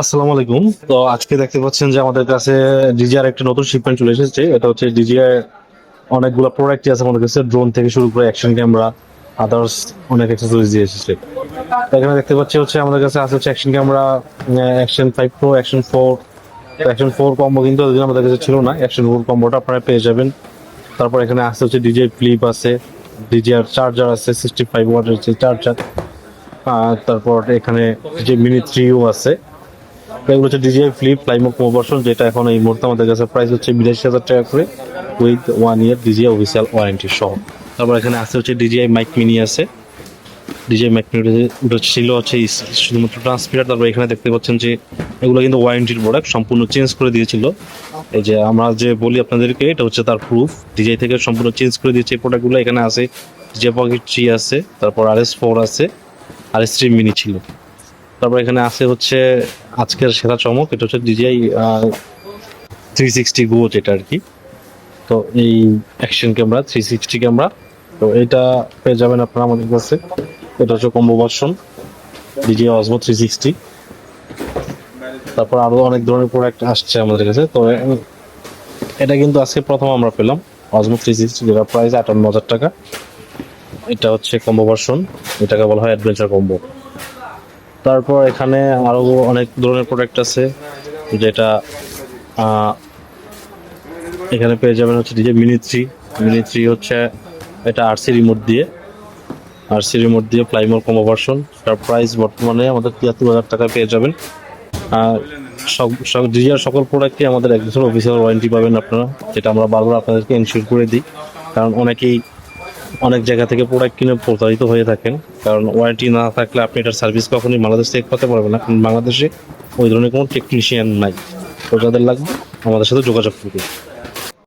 আসসালামু আলাইকুম। তো আজকে দেখতে পাচ্ছেন যে আমাদের কাছে ডিজিআর একটা নতুন শিপমেন্ট চলে এসেছে। এটা হচ্ছে ডিজিআর অনেকগুলো প্রোডাক্টই আছে আমাদের কাছে ড্রোন থেকে শুরু করে অ্যাকশন ক্যামেরা আদার্স অনেক অ্যাক্সেসরিজ দিয়ে এসেছে। এখানে দেখতে পাচ্ছি হচ্ছে আমাদের কাছে আছে হচ্ছে action camera action five pro action four action four combo কিন্তু আমাদের কাছে ছিল না। অ্যাকশন ফোর কম্বোটা আপনারা পেয়ে যাবেন। তারপর এখানে আছে হচ্ছে ডিজে ফ্লিপ আছে ডিজিআর চার্জার আছে সিক্সটি ফাইভ ওয়াটের চার্জার তারপর এখানে যে মিনি থ্রিও আছে। এগুলো হচ্ছে ডিজিআই ফ্লিপ ফ্লাইমো প্রোভার্সন যেটা এখন এই মুহূর্তে আমাদের কাছে প্রাইস হচ্ছে বিরাশি হাজার টাকা করে with one year DJI official warranty সহ। তারপর এখানে আছে হচ্ছে ডিজিআই মাইক মিনি আছে। ডিজিআই মাইক মিনি ছিল হচ্ছে শুধুমাত্র ট্রান্সমিটার তারপর এখানে দেখতে পাচ্ছেন যে এগুলো কিন্তু ওয়ারেন্টির প্রোডাক্ট সম্পূর্ণ চেঞ্জ করে দিয়েছিল। এই যে আমরা যে বলি আপনাদেরকে, এটা হচ্ছে তার প্রুফ ডিজাই থেকে সম্পূর্ণ চেঞ্জ করে দিয়েছে এই প্রোডাক্টগুলো এখানে আছে যে পকেট থ্রি আছে, তারপর আর এস ফোর আছে আর এস থ্রি মিনি ছিল। তারপর এখানে আছে হচ্ছে আজকের সেরা চমক, এটা হচ্ছে ডিজিআই থ্রি সিক্সটি গো যেটা আর কি। তো এই action camera three sixty camera তো এটা পেয়ে যাবেন আপনারা আমাদের কাছে। এটা হচ্ছে combo version DJI Osmo three sixty তারপর আরও অনেক ধরনের প্রোডাক্ট আসছে আমাদের কাছে। তো, এটা কিন্তু আজকে প্রথম আমরা পেলাম অসমো থ্রি সিক্সটি যেটা প্রাইস আটান্ন হাজার টাকা। এটা হচ্ছে কম্বো ভার্সন এটাকে বলা হয় অ্যাডভেঞ্চার কম্বো তারপর এখানে আরও অনেক ধরনের প্রোডাক্ট আছে, যেটা এখানে পেয়ে যাবেন হচ্ছে DJI mini three mini three হচ্ছে এটা আরসি রিমোট দিয়ে। আরসি রিমোট দিয়ে প্লাইমোর কম্বো ভার্সন তার প্রাইস বর্তমানে আমাদের তিয়াত্তর হাজার টাকা পেয়ে যাবেন। আর সব ডিজিআর সকল প্রোডাক্টই আমাদের এক বছর অফিসিয়াল ওয়ারেন্টি পাবেন আপনারা, যেটা আমরা বারবার আপনাদেরকে এনশিওর করে দিই। কারণ অনেকেই অনেক জায়গা থেকে প্রোডাক্ট কিনে প্রতারিত হয়ে থাকেন। কারণ ওয়ারেন্টি না থাকলে আপনি এটার সার্ভিস কখনই বাংলাদেশ থেকে করতে পারবেন না। কারণ বাংলাদেশে ওই ধরনের কোনো টেকনিশিয়ান নাই। তো যাদের লাগবে আমাদের সাথে যোগাযোগ করবে